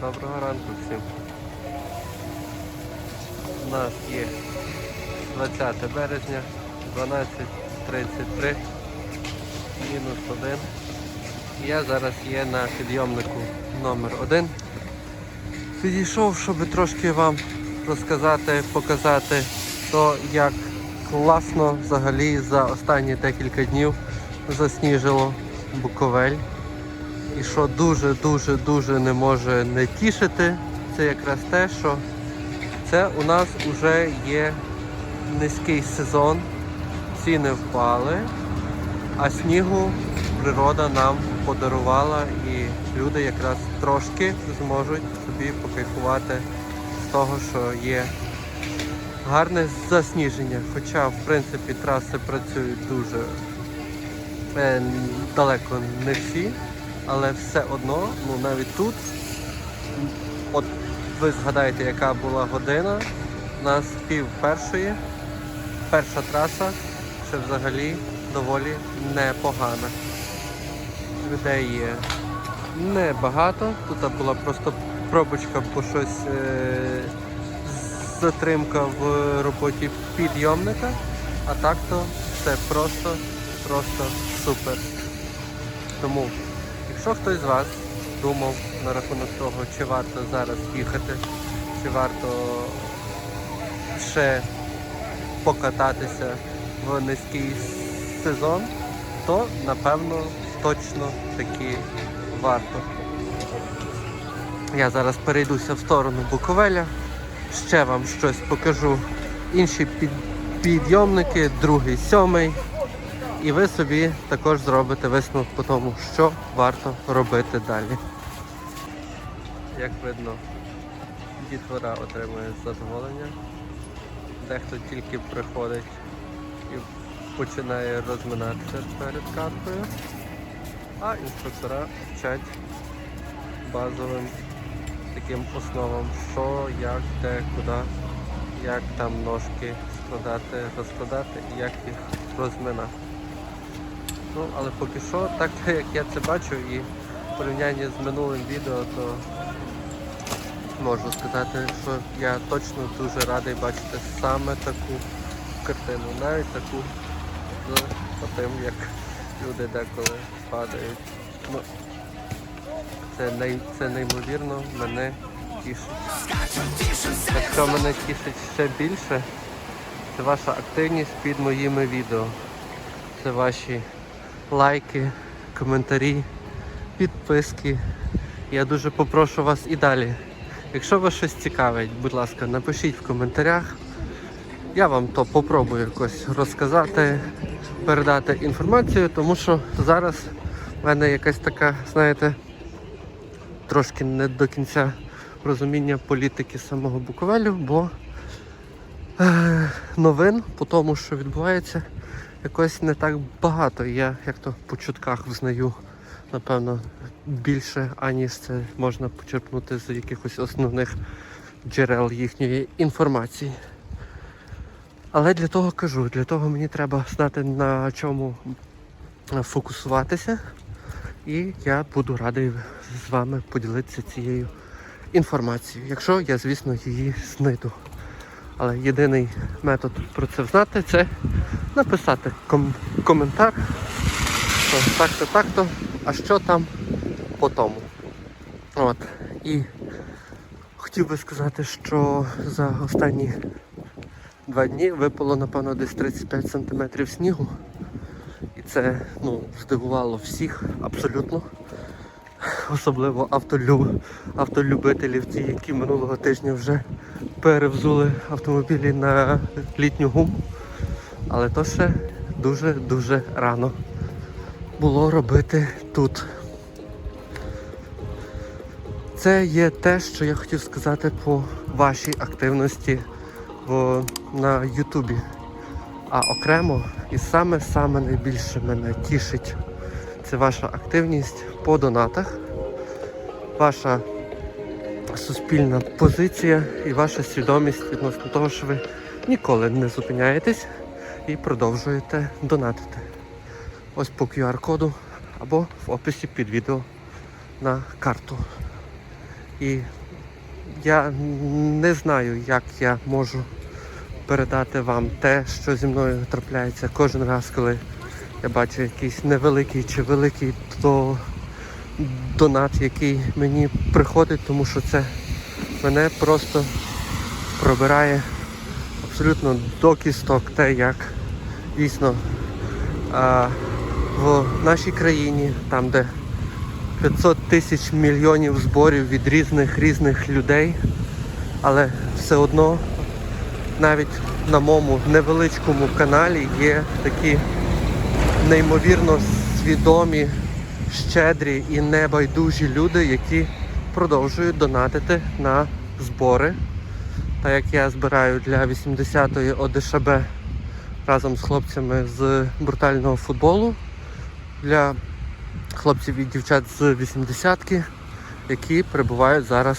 Доброго ранку всім. У нас є 20 березня, 12.33, мінус 1. Я зараз є на підйомнику номер 1 Підійшов, щоб трошки вам розказати, показати то, як класно взагалі за останні декілька днів засніжило Буковель. І що дуже-дуже дуже не може не тішити, це якраз те, що це у нас вже є низький сезон, ціни впали, а снігу природа нам подарувала і люди якраз трошки зможуть собі покайфувати з того, що є гарне засніження. Хоча, в принципі, траси працюють дуже е, далеко не всі, але все одно, ну навіть тут, от ви згадаєте, яка була година, у нас пів першої, перша траса ще взагалі доволі непогана. Людей є небагато, тут була просто пробочка, бо щось е, затримка в роботі підйомника, а так то все просто, просто супер. Тому, якщо хтось з вас думав на рахунок того, чи варто зараз їхати, чи варто ще покататися в низький сезон, то напевно точно таки варто. Я зараз перейдуся в сторону Буковеля, ще вам щось покажу. Інші під, підйомники, другий, сьомий. І ви собі також зробите висновок по тому, що варто робити далі. Як видно, дітвора отримує задоволення. Дехто тільки приходить і починає розминатися перед карткою, а інструктора вчать базовим таким основам, що, як, де, куди, як там ножки складати, розкладати і як їх розминати. Ну, але поки що, так як я це бачу і в порівнянні з минулим відео, то можу сказати, що я точно дуже радий бачити саме таку картину, навіть таку з тим, як люди деколи падають. Ну, це, най, це неймовірно мене тішить. Так що мене тішить ще більше, це ваша активність під моїми відео. Це ваші лайки, коментарі, підписки. Я дуже попрошу вас і далі. Якщо вас щось цікавить, будь ласка, напишіть в коментарях. Я вам то попробую якось розказати, передати інформацію, тому що зараз в мене якась така, знаєте, трошки не до кінця розуміння політики самого Буковелю, бо е, новин по тому, що відбувається, якось не так багато. Я як то по чутках взнаю, напевно, більше, аніж це можна почерпнути з якихось основних джерел їхньої інформації. Але для того кажу, для того мені треба знати на чому фокусуватися. І я буду радий з вами поділитися цією інформацією, якщо я, звісно, її знайду. Але єдиний метод про це знати це написати ком- коментар, так-то, так-то, а що там по тому. От. І хотів би сказати, що за останні два дні випало, напевно, десь 35 см снігу. І це ну, здивувало всіх абсолютно. Особливо автолюб... автолюбителів, ті, які минулого тижня вже перевзули автомобілі на літню гуму. Але то ще дуже-дуже рано було робити тут. Це є те, що я хотів сказати по вашій активності в, на Ютубі. А окремо і саме-саме найбільше мене тішить це ваша активність по донатах, ваша суспільна позиція і ваша свідомість відносно того, що ви ніколи не зупиняєтесь і продовжуєте донатити. Ось по QR-коду або в описі під відео на карту. І я не знаю, як я можу передати вам те, що зі мною трапляється кожен раз, коли я бачу якийсь невеликий чи великий то донат, який мені приходить, тому що це мене просто пробирає абсолютно до кісток те, як дійсно а, в нашій країні, там де 500 тисяч мільйонів зборів від різних різних людей, але все одно навіть на моєму невеличкому каналі є такі неймовірно свідомі, щедрі і небайдужі люди, які продовжують донатити на збори. Так як я збираю для 80-ї ОДШБ разом з хлопцями з брутального футболу для хлопців і дівчат з 80-ки, які перебувають зараз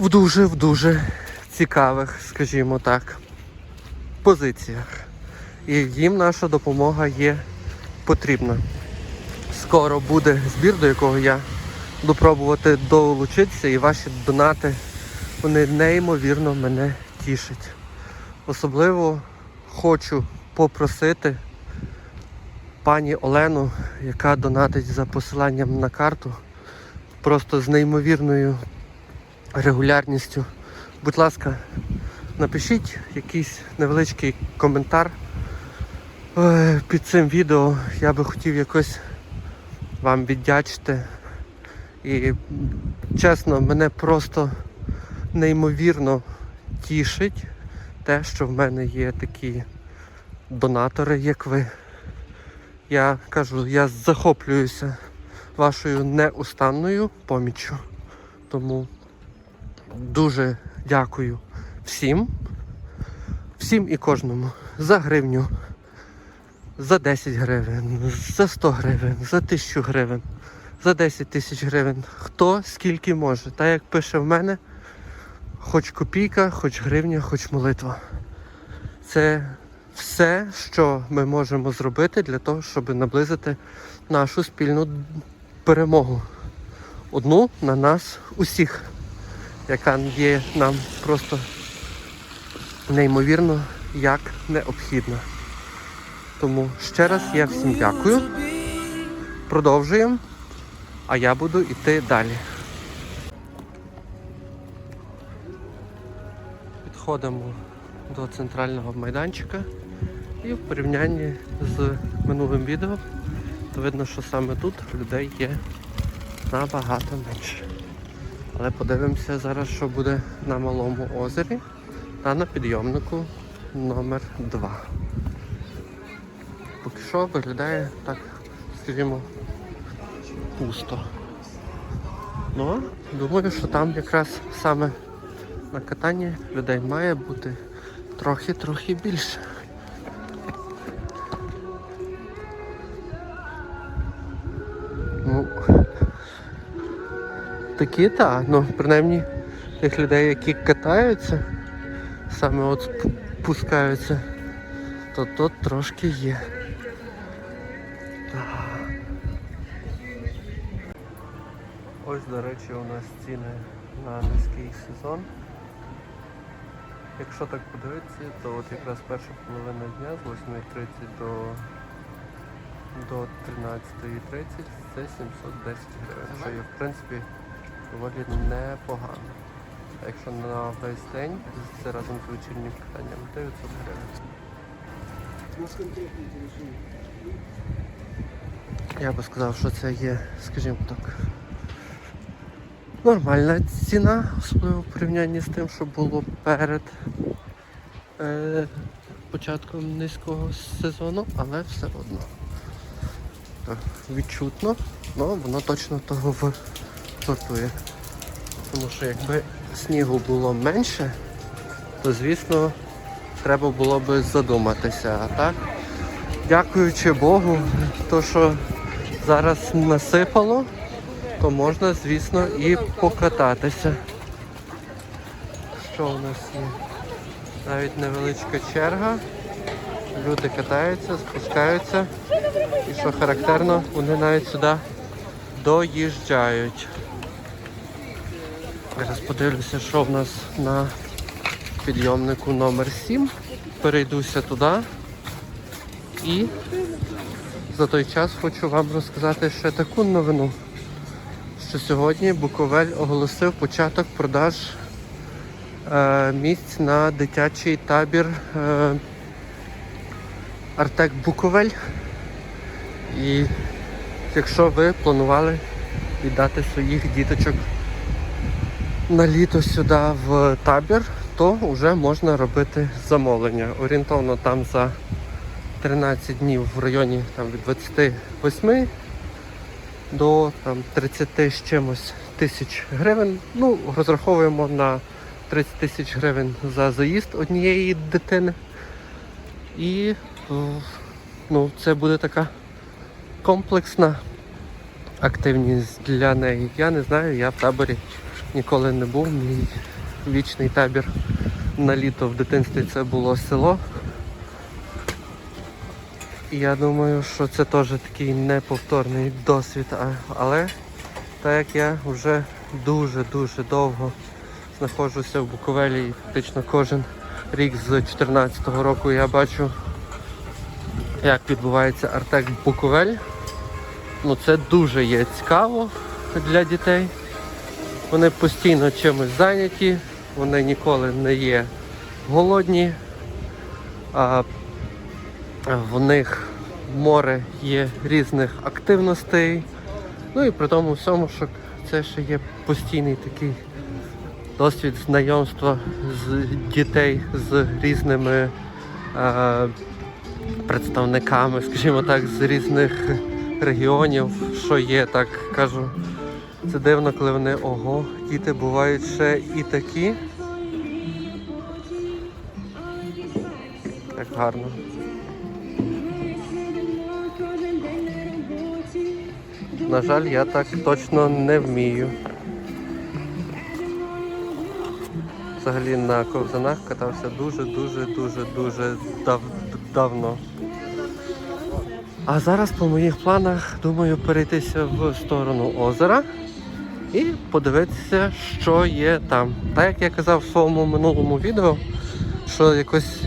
в дуже в дуже цікавих, скажімо так, позиціях. І їм наша допомога є потрібна. Скоро буде збір, до якого я буду пробувати долучитися, і ваші донати вони неймовірно мене тішать. Особливо хочу попросити пані Олену, яка донатить за посиланням на карту, просто з неймовірною регулярністю. Будь ласка, напишіть якийсь невеличкий коментар е, під цим відео. Я би хотів якось вам віддячити. І чесно, мене просто неймовірно тішить те, що в мене є такі донатори, як ви. Я кажу, я захоплююся вашою неустанною поміччю. Тому дуже дякую всім, всім і кожному за гривню, за 10 гривень, за 100 гривень, за 1000 гривень, за 10 тисяч гривень. Хто скільки може. Та як пише в мене, хоч копійка, хоч гривня, хоч молитва. Це все, що ми можемо зробити для того, щоб наблизити нашу спільну перемогу. Одну на нас усіх, яка є нам просто неймовірно як необхідна. Тому ще раз я всім дякую. Продовжуємо, а я буду йти далі. Підходимо до центрального майданчика і в порівнянні з минулим відео, то видно, що саме тут людей є набагато менше. Але подивимося зараз, що буде на малому озері та на підйомнику номер 2 Поки що виглядає так, скажімо, пусто. Ну, думаю, що там якраз саме на катанні людей має бути трохи-трохи більше. Ну, такі так, ну принаймні тих людей, які катаються, саме от спускаються, то тут трошки є. Ось, до речі, у нас ціни на низький сезон. Якщо так подивитися, то от якраз перша половина дня з 8.30 до, до 13.30 це 710 гривень, що є в принципі доволі непогано. А якщо на весь день, це разом з вечірнім катанням 900 гривень. Я би сказав, що це є, скажімо так, нормальна ціна, особливо в порівнянні з тим, що було перед е, початком низького сезону, але все одно. Так, відчутно, але воно точно того вартує. Тому що якби снігу було менше, то звісно треба було би задуматися. А так, дякуючи Богу, то що зараз насипало, то можна, звісно, і покататися. Що у нас є? Навіть невеличка черга. Люди катаються, спускаються. І що характерно, вони навіть сюди доїжджають. Зараз подивлюся, що в нас на підйомнику номер 7. Перейдуся туди. І за той час хочу вам розказати ще таку новину, що сьогодні Буковель оголосив початок продаж е, місць на дитячий табір е, Артек Буковель. І якщо ви планували віддати своїх діточок на літо сюди в табір, то вже можна робити замовлення. Орієнтовно там за 13 днів в районі там, від 28 до там, 30 з чимось тисяч гривень. Ну, розраховуємо на 30 тисяч гривень за заїзд однієї дитини. І ну, це буде така комплексна активність для неї. Я не знаю, я в таборі ніколи не був. Мій вічний табір на літо в дитинстві це було село. Я думаю, що це теж такий неповторний досвід. Але так як я вже дуже-дуже довго знаходжуся в Буковелі і фактично кожен рік з 2014 року я бачу, як відбувається Артек Буковель. Ну це дуже є цікаво для дітей. Вони постійно чимось зайняті, вони ніколи не є голодні. В них море є різних активностей. Ну і при тому всьому, що це ще є постійний такий досвід знайомства з дітей з різними е, представниками, скажімо так, з різних регіонів, що є, так кажу. Це дивно, коли вони ого, діти бувають ще і такі. Так гарно. На жаль, я так точно не вмію. Взагалі на ковзанах катався дуже-дуже дуже дуже дав- давно. А зараз по моїх планах думаю перейтися в сторону озера і подивитися, що є там. Так як я казав в своєму минулому відео, що якось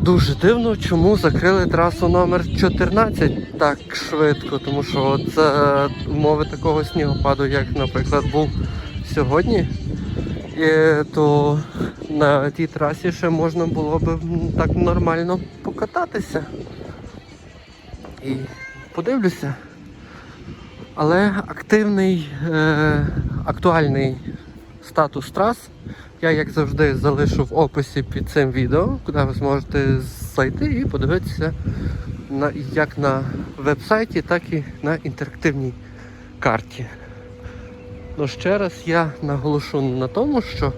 дуже дивно, чому закрили трасу номер 14 так швидко, тому що за умови такого снігопаду, як, наприклад, був сьогодні, е, то на тій трасі ще можна було б так нормально покататися. І подивлюся. Але активний, е, актуальний статус трас я, як завжди, залишу в описі під цим відео, куди ви зможете зайти і подивитися на, як на веб-сайті, так і на інтерактивній карті. Ну, ще раз я наголошу на тому, що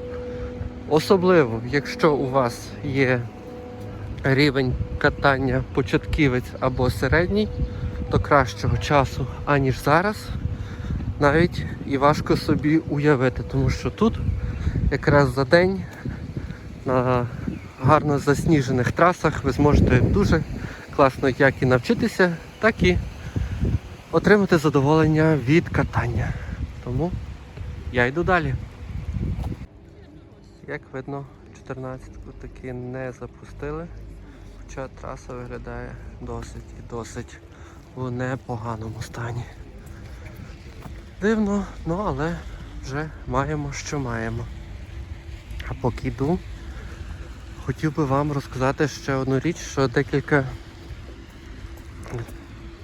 особливо, якщо у вас є рівень катання початківець або середній, то кращого часу, аніж зараз, навіть і важко собі уявити, тому що тут якраз за день на гарно засніжених трасах ви зможете дуже класно як і навчитися, так і отримати задоволення від катання. Тому я йду далі. Як видно, 14-ку таки не запустили, хоча траса виглядає досить і досить у непоганому стані. Дивно, ну але вже маємо, що маємо. А поки йду, хотів би вам розказати ще одну річ, що декілька,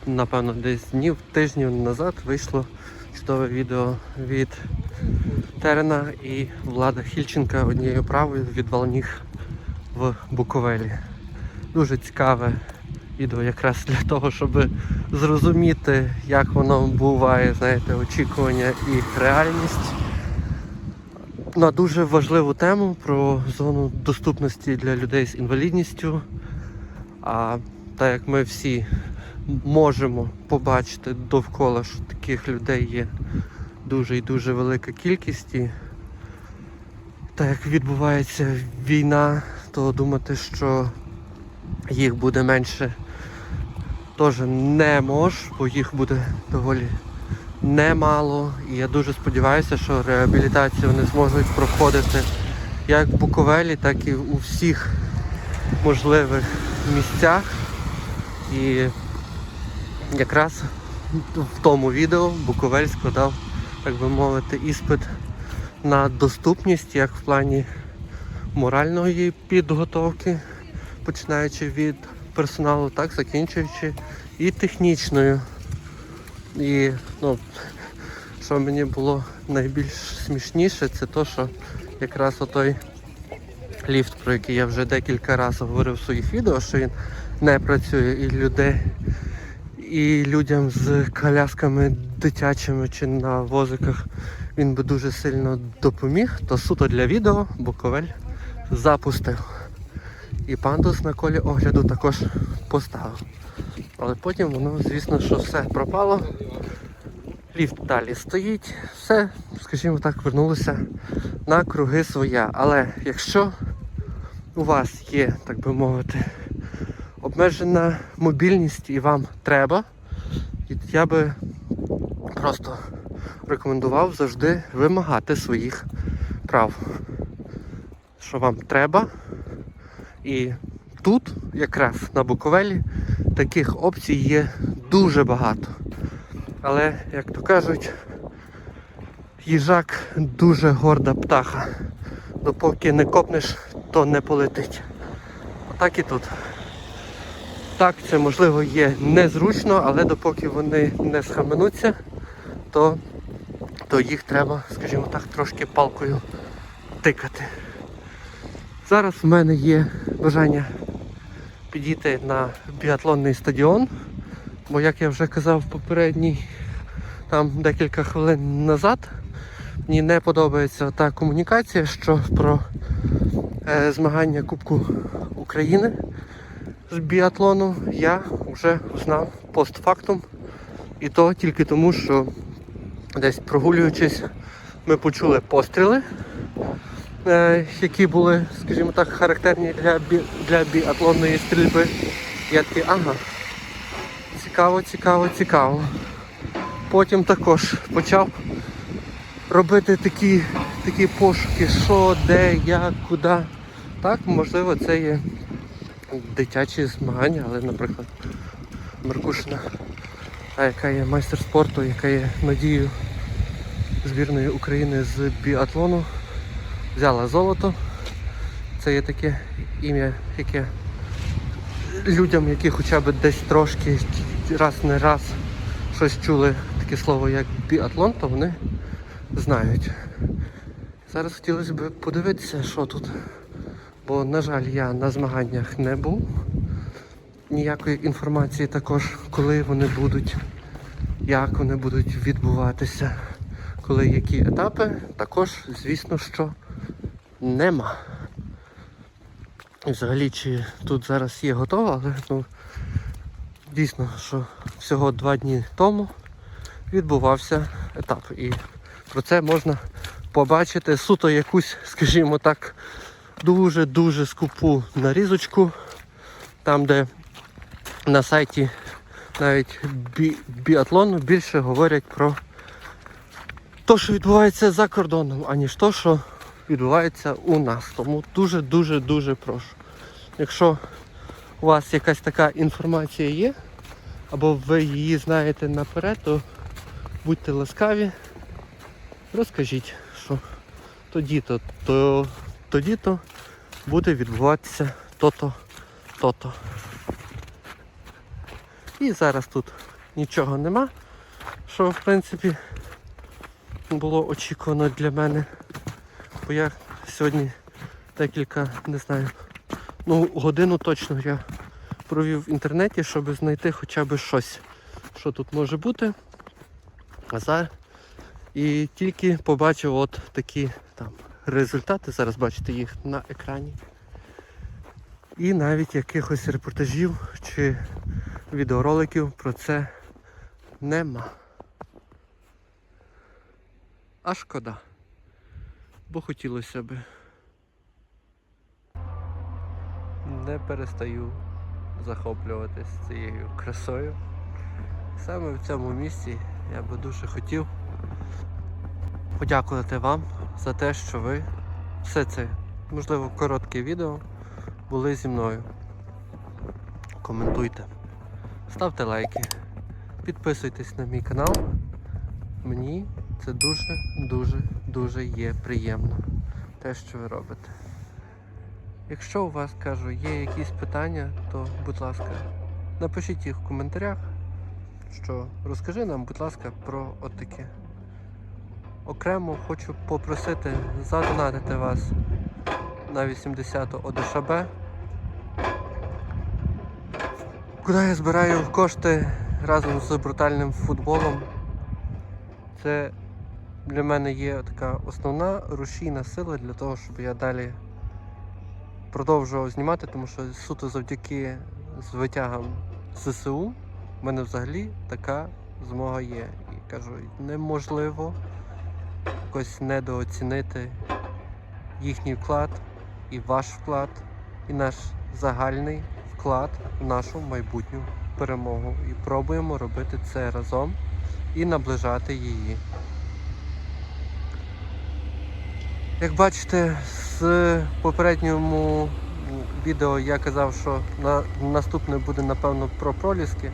напевно, десь днів, тижнів назад вийшло чудове відео від Терена і Влада Хільченка однією правою від Волніг в Буковелі. Дуже цікаве відео якраз для того, щоб зрозуміти, як воно буває, знаєте, очікування і реальність. На дуже важливу тему про зону доступності для людей з інвалідністю. А так як ми всі можемо побачити довкола, що таких людей є дуже і дуже велика кількість. І так як відбувається війна, то думати, що їх буде менше, теж не мож, бо їх буде доволі немало. І я дуже сподіваюся, що реабілітацію вони зможуть проходити як в Буковелі, так і у всіх можливих місцях. І якраз в тому відео Буковель складав, так би мовити, іспит на доступність, як в плані моральної підготовки, починаючи від персоналу, так закінчуючи і технічною. І ну, що мені було найбільш смішніше, це то, що якраз отой ліфт, про який я вже декілька разів говорив в своїх відео, що він не працює і людей, і людям з колясками дитячими чи на возиках він би дуже сильно допоміг, то суто для відео Буковель запустив. І пандус на колі огляду також поставив. Але потім воно, звісно, що все пропало. Ліфт далі стоїть, все, скажімо так, вернулося на круги своя. Але якщо у вас є, так би мовити, обмежена мобільність і вам треба, і я би просто рекомендував завжди вимагати своїх прав. Що вам треба. І тут, якраз на Буковелі, таких опцій є дуже багато. Але, як то кажуть, їжак дуже горда птаха. Допоки не копнеш, то не полетить. Отак і тут. Так, це можливо є незручно, але допоки вони не схаменуться, то, то їх треба, скажімо так, трошки палкою тикати. Зараз в мене є бажання підійти на біатлонний стадіон, бо як я вже казав попередній там декілька хвилин назад, мені не подобається та комунікація, що про е, змагання Кубку України з біатлону я вже узнав постфактум. І то тільки тому, що десь прогулюючись, ми почули постріли, е, які були, скажімо так, характерні для, бі, для біатлонної стрільби. Я такий, ага, цікаво, цікаво, цікаво. Потім також почав робити такі, такі пошуки, що, де, як, куди. Так, можливо, це є дитячі змагання, але, наприклад, Маркушина, та, яка є майстер спорту, яка є надією збірної України з біатлону, взяла золото. Це є таке ім'я, яке людям, які хоча б десь трошки раз не раз щось чули таке слово як біатлон, то вони знають. Зараз хотілося б подивитися, що тут. Бо, на жаль, я на змаганнях не був. Ніякої інформації також, коли вони будуть, як вони будуть відбуватися, коли які етапи, також, звісно, що нема. І взагалі, чи тут зараз є готово, але ну, дійсно, що всього два дні тому відбувався етап. І про це можна побачити суто якусь, скажімо так, дуже-дуже скупу нарізочку, там, де на сайті навіть бі біатлону більше говорять про те, що відбувається за кордоном, аніж то, що відбувається у нас. Тому дуже-дуже-дуже прошу. Якщо у вас якась така інформація є, або ви її знаєте наперед, то будьте ласкаві, розкажіть, що тоді-то, то, тоді-то буде відбуватися то-то, то-то. І зараз тут нічого нема, що в принципі було очікувано для мене. Бо я сьогодні декілька, не знаю, ну годину точно я провів в інтернеті, щоб знайти хоча б щось, що тут може бути. А зараз і тільки побачив от такі там результати, зараз бачите їх на екрані. І навіть якихось репортажів чи відеороликів про це нема. А шкода. Бо хотілося би. Не перестаю захоплюватись цією красою. Саме в цьому місці Я би дуже хотів подякувати вам за те, що ви все це, можливо, коротке відео були зі мною. Коментуйте, ставте лайки, підписуйтесь на мій канал. Мені це дуже, дуже, дуже є приємно. Те, що ви робите. Якщо у вас кажу, є якісь питання, то будь ласка, напишіть їх в коментарях, що розкажи нам, будь ласка, про отаке. Окремо хочу попросити задонатити вас на 80 ОДШБ. Куди я збираю кошти разом з брутальним футболом. Це для мене є така основна рушійна сила для того, щоб я далі продовжував знімати, тому що суто завдяки звитягам ЗСУ в мене взагалі така змога є. І кажу, неможливо якось недооцінити їхній вклад і ваш вклад, і наш загальний вклад в нашу майбутню перемогу. І пробуємо робити це разом і наближати її. Як бачите, з попередньому відео я казав, що на, наступне буде напевно про проліски,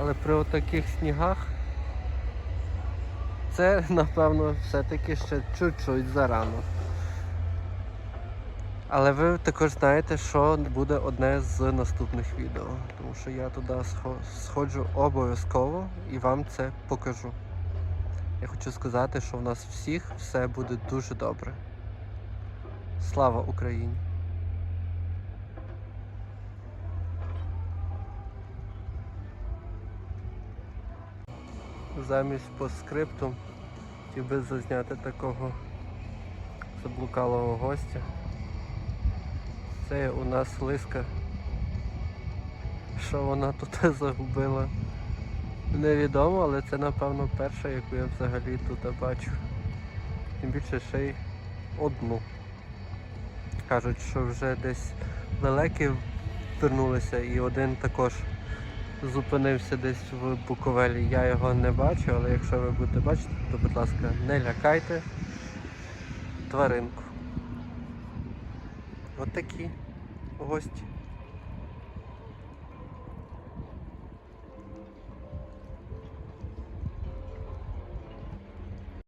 але при отаких снігах це напевно все-таки ще чуть-чуть зарано. Але ви також знаєте, що буде одне з наступних відео, тому що я туди сходжу обов'язково і вам це покажу. Я хочу сказати, що в нас всіх все буде дуже добре. Слава Україні! Замість постскрипту хотів би зазняти такого заблукалого гостя. Це у нас лиска. Що вона тут загубила? Невідомо, але це напевно перша, яку я взагалі тут бачу. Тим більше ще й одну. Кажуть, що вже десь лелеки вернулися і один також зупинився десь в Буковелі. Я його не бачу, але якщо ви будете бачити, то будь ласка, не лякайте тваринку. От гості.